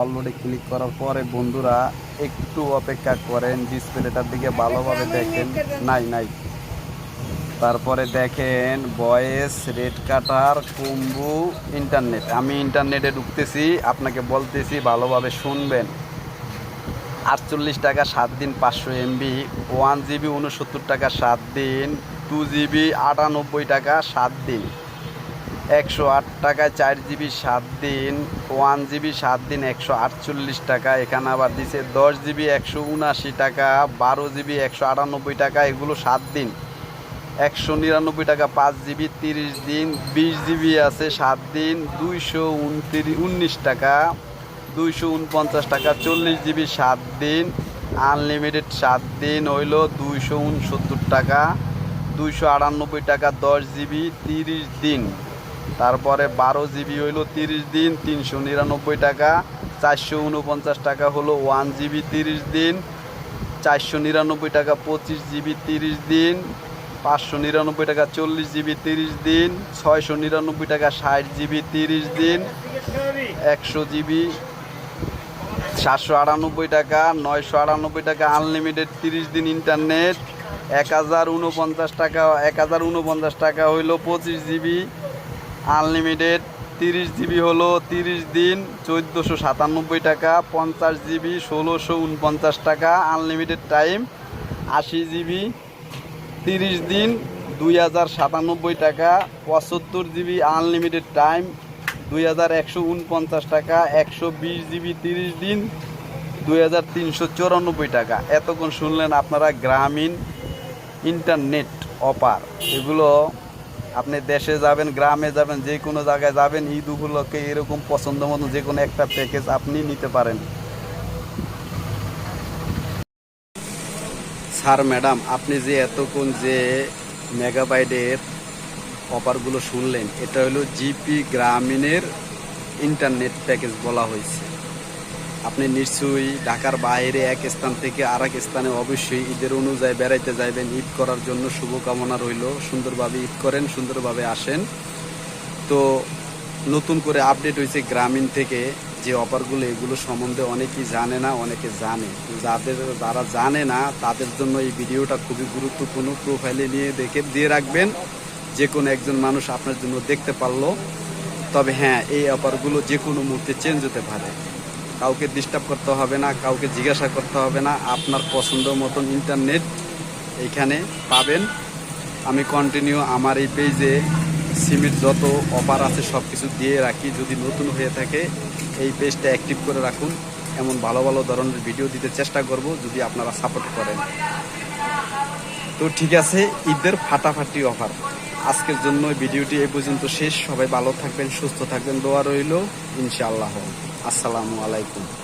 ডাউনলোডে ক্লিক করার পরে বন্ধুরা একটু অপেক্ষা করেন ডিসপ্লেটার দিকে ভালোভাবে দেখেন। নাই নাই। তারপরে দেখেন বয়েস, রেড কাটার, কুম্বু ইন্টারনেট আমি ইন্টারনেটে ঢুকতেছি, আপনাকে বলতেছি, ভালোভাবে শুনবেন। আটচল্লিশ টাকা সাত দিন, পাঁচশো এমবি ওয়ান জিবি উনসত্তর টাকা সাত দিন টু জিবি আটানব্বই টাকা সাত দিন। একশো আট টাকায় চার জিবি সাত দিন, ওয়ান জিবি সাত দিন একশো আটচল্লিশ টাকা, এখানে আবার দিছে দশ জিবি একশো উনাশি টাকা, বারো জিবি একশো আটানব্বই টাকা, এগুলো সাত দিন। একশো নিরানব্বই টাকা পাঁচ জিবি তিরিশ দিন, বিশ জিবি আছে সাত দিন, দুইশো উনত্রিশ, উনিশ টাকা, দুইশো উনপঞ্চাশ টাকা, চল্লিশ জিবি সাত দিন, আনলিমিটেড সাত দিন হইল দুইশো উনসত্তর টাকা, দুইশো আটানব্বই টাকা দশ জিবি তিরিশ দিন। তারপরে বারো জিবি হইল তিরিশ দিন, তিনশো নিরানব্বই টাকা, চারশো উনপঞ্চাশ টাকা হলো ওয়ান জিবি তিরিশ দিন, চারশো নিরানব্বই টাকা পঁচিশ জিবি তিরিশ দিন, পাঁচশো নিরানব্বই টাকা চল্লিশ জিবি তিরিশ দিন, ছয়শো নিরানব্বই টাকা ষাট জিবি তিরিশ দিন, একশো জিবি সাতশো আটানব্বই টাকা, নয়শো আটানব্বই টাকা আনলিমিটেড তিরিশ দিন ইন্টারনেট, এক হাজার উনপঞ্চাশ টাকা, এক হাজার উনপঞ্চাশ টাকা হইল পঁচিশ জিবি আনলিমিটেড, তিরিশ জিবি হলো তিরিশ দিন, চোদ্দোশো সাতানব্বই টাকা, পঞ্চাশ জিবি, ষোলোশো উনপঞ্চাশ টাকা, আনলিমিটেড টাইম, আশি জিবি, তিরিশ দিন, দুই হাজার সাতানব্বই টাকা, পঁচাত্তর জিবি আনলিমিটেড টাইম, দুই হাজার একশো উনপঞ্চাশ টাকা, একশো বিশ জিবি তিরিশ দিন, দুই হাজার তিনশো চুরানব্বই টাকা। এতক্ষণ শুনলেন আপনারা গ্রামীণ ইন্টারনেট অপার এগুলো আপনি দেশে যাবেন, গ্রামে যাবেন, যে কোনো জায়গায় যাবেন, ঈদ উপলক্ষে এরকম পছন্দ মতো যে কোনো একটা প্যাকেজ আপনি নিতে পারেন। স্যার, ম্যাডাম, আপনি যে এতক্ষণ যে মেগাবাইটের অফারগুলো শুনলেন, এটা হলো জিপি গ্রামীণের ইন্টারনেট প্যাকেজ বলা হয়েছে। আপনি নিশ্চয়ই ঢাকার বাইরে এক স্থান থেকে আর এক স্থানে অবশ্যই ঈদের অনুযায়ী বেড়াইতে যাইবেন। ঈদ করার জন্য শুভকামনা রইল। সুন্দরভাবে ঈদ করেন, সুন্দরভাবে আসেন। তো নতুন করে আপডেট হয়েছে গ্রামীণ থেকে যে অফারগুলো, এগুলো সম্বন্ধে অনেকেই জানে না, অনেকে জানে। যাদের, যারা জানে না, তাদের জন্য এই ভিডিওটা খুবই গুরুত্বপূর্ণ। প্রোফাইলে নিয়ে দেখে, দিয়ে রাখবেন। যে কোনো একজন মানুষ আপনার জন্য দেখতে পারল। তবে হ্যাঁ এই অফারগুলো যে কোনো মুহূর্তে চেঞ্জ হতে পারে। কাউকে ডিস্টার্ব করতে হবে না, কাউকে জিজ্ঞাসা করতে হবে না। আপনার পছন্দ মতন ইন্টারনেট এইখানে পাবেন। আমি কন্টিনিউ আমার এই পেজে সিমের যত অফার আছে সব কিছু দিয়ে রাখি। যদি নতুন হয়ে থাকে, এই পেজটা অ্যাক্টিভ করে রাখুন। এমন ভালো ভালো ধরনের ভিডিও দিতে চেষ্টা করব, যদি আপনারা সাপোর্ট করেন। তো ঠিক আছে, ঈদের ফাটাফাটি অফার আজকের জন্য ভিডিওটি এই পর্যন্ত শেষ। সবাই ভালো থাকবেন, সুস্থ থাকবেন। দোয়া রইল। ইনশাআল্লাহ। আসসালামু আলাইকুম।